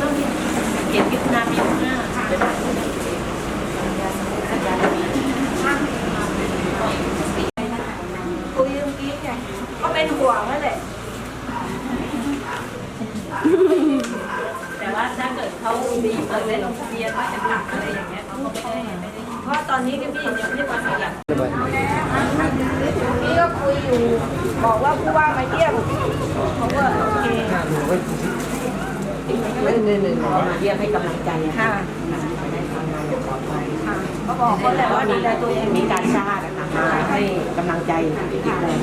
มั่งเนี่ยเขียนมิถุนาปีห้าเดี๋ยวนสัญญาปีคุยเมื่อกี้ไงก็เป็นห่วงนั่นแหละแต่ว่าถ้าเกิดเขามีเปิดได้ลงทะเบียนว่าจะกลับอะไรอย่างเงี้ยเขาก็ไม่ได้ไม่ได้เพราะตอนนี้ก็พี่ยังไม่ได้มาขยับเรียบร้อยพี่ก็คุยอยู่บอกว่าผู้ว่ามาเยี่ยมเขาก็โอเค ไม่ไม่ไม่มาเยี่ยมให้กำลังใจค่ะได้ทำงานอย่างปลอดภัยค่ะก็บอกเขาและว่าดูแลตัวเองมีการชาตินะคะมาให้กำลังใจอีกแรง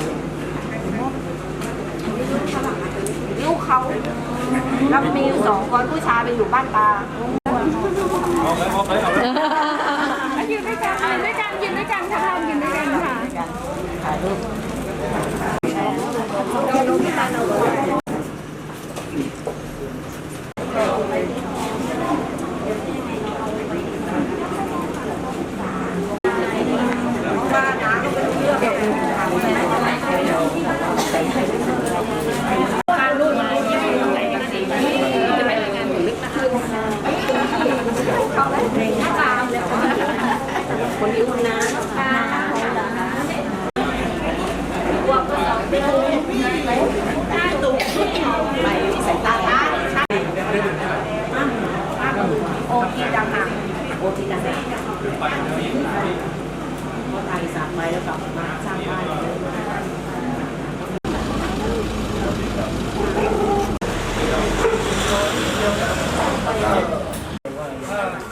ลูกเขาแล้วมีอยู่สองคนผู้ชายไปอยู่บ้านตายืนด้วยกันยืนด้วยกันยืนด้วยกันค่ะท่านยืนด้วยกันค่ะ ถ่ายรูป คนที่อุ่นนะไปสายตา โอทีดังหาก โอทีดังนะเขาไทยสามไว้แล้วกลับมาสร้างบ้าน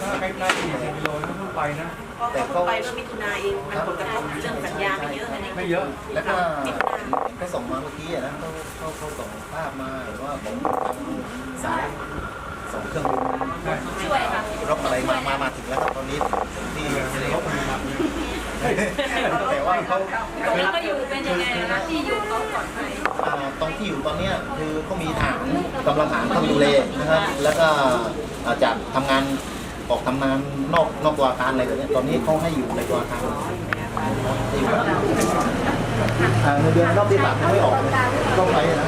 ถ้า ถ้าใกล้ๆ40กิโลนั่นต้องไปนะแต่เขาไปเมื่อมิถุนาเอง มันผลกระทบเรื่องสัญญาไม่เยอะอันนี้ไม่เยอะแล้วก็เห็นเขาส่งมาเมื่อกี้อะนะเขาเขาเขาส่งภาพมาหรือว่าผมทำสายส่งเครื่องบินช่วยค่ะรบอะไรมามามาถึงแล้วครับตอนนี้ถึงที่รบมาแต่ว่าเขาแล้วก็อยู่เป็นยังไงนะที่อยู่เขาปลอดภัยอ่าตรงที่อยู่ตอนเนี้ยคือเขามีฐานกำลังฐานเข้ามาดูแลนะครับ แล้วก็อาจจะทำงาน ออกทำงานนอกนอกตัวอาคารอะไรแบบเนี้ยตอนนี้เขาให้อยู่ในตัวอาคารให้อยู่อ่าเงินเดือนรอบที่สามยังไม่ออกเลยต้องไปนะ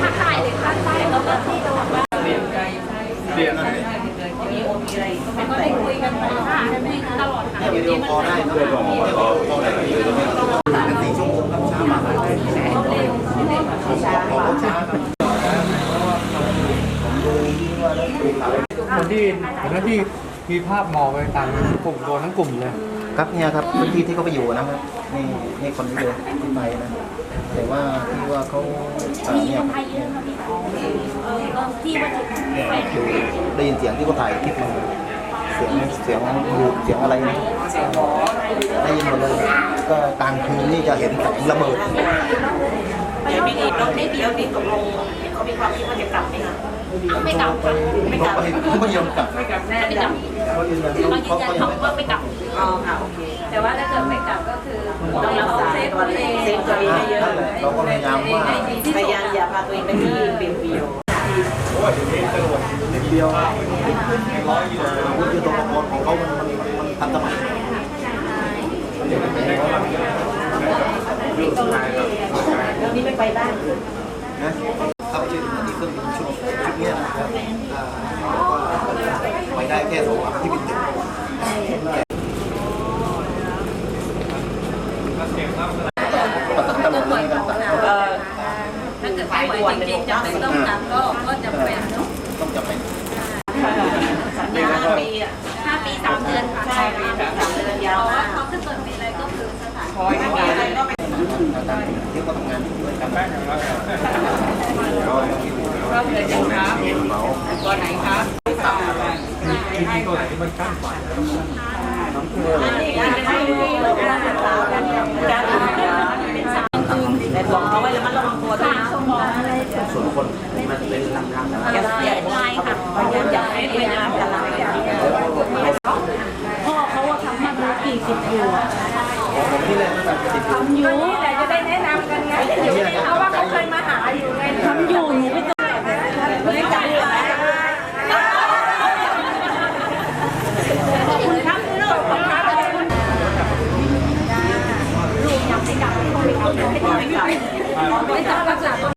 ถ้าถ่ายเลยค่ะใต้แล้วก็ที่จังหวัดบ้านเรียนอะไรมีโอทีอะไรก็ไม่ก็ได้คุยกันมาค่ะตลอดค่ะเนี่ยวิดีโอคอลได้ครับวิดีโอคอลได้เป็นสี่ชั่วโมงครับช้ามากเลยผมบอกเขาช้าครับผมดูที่ว่าได้ดูข่าวคนที่คนนั้นที่ มีภาพหมอกไปต่างกลุ่มโดนทั้งกลุ่มเลย ครับเนี่ยครับพื้นที่ที่เขาไปอยู่นะครับนี่นี่คนนี้เลยที่ไปนะแต่ว่าที่ว่าเขาเอ่อเนี่ยครับเนี่ยเออก็ที่ว่าจะเนี่ยดูได้ยินเสียงที่เขาถ่ายคลิปมาเสียงเสียงดูดเสียงอะไรนะได้ยินหมดเลยก็กลางคืนนี่จะเห็นแสงระเบิดเดี๋ยวพี่ดีเราได้เดี๋ยวดีตกลงเขามีความคิดว่าจะกลับไหมคะไม่กลับค่ะไม่กลับ ไม่ยอมกลับ ไม่กลับแน่ไม่กลับ เขายืนยันเขาเขาเขายังไม่กลัว่าบไม่กลับ อ๋อค่ะโอเคแต่ว่าถ้าเกิดไม่กลับก็คือต้องรักษาเซฟตัวเองเซฟตัวเองให้เยอะเราก็พยายามว่าพยายามอย่าพาตัวเองไปที่เปลี่ยวเปลี่ยวโอ้ยเดี๋ยวนี้ตำรวจนิดเดียวร้อยกิโลอาวุธยุทโธปกรณ์ของเขามันมันมันทันสมัยแล้วนี่ไม่ไปบ้านนะเข้าไปช่วยอันนี้เครื่องบินชุดชุดเนี้ยนะครับอ่าแล้วก็ไปได้แค่สองลำที่บินถึงประสานตำรวจ เลยครับเอถ้าเกิดไม่ไหวจริงๆจะไม่ต้องกลับก็ก็จะเป็นเนาะต้องจับไปสัญญาปีอะห้าปีสามเดือนค่ะใช่ปีสามเดือนยาวเพราะว่านะเขาถ้าเกิดมีอะไรก็คือสถานคอยทำงานอะไรก็ไปตามที่เขาทำงานด้วยกันก็เลยจะครับตัวไหนครับที่ที่ตัวไหนที่มันกั้นฝันนี่การให้เราการศึกษาการการแต่บอกเขาไว้แล้วมันระวังตัวด้วยนะ ส่วนคนมันเป็นลำพังนะ อย่าอย่าพยายามอย่าให้เวลาอย่าลาอย่าพ่อเขาว่าทำมาดูกี่สิบอยู่อะผมที่แรกตั้งแต่ติดทำอยู่นี่แหละจะได้แนะนำกันไงเดี๋ยวนี้เขาว่าเขาเคยมาหาอยู่ไงทำอยู่หนูไม่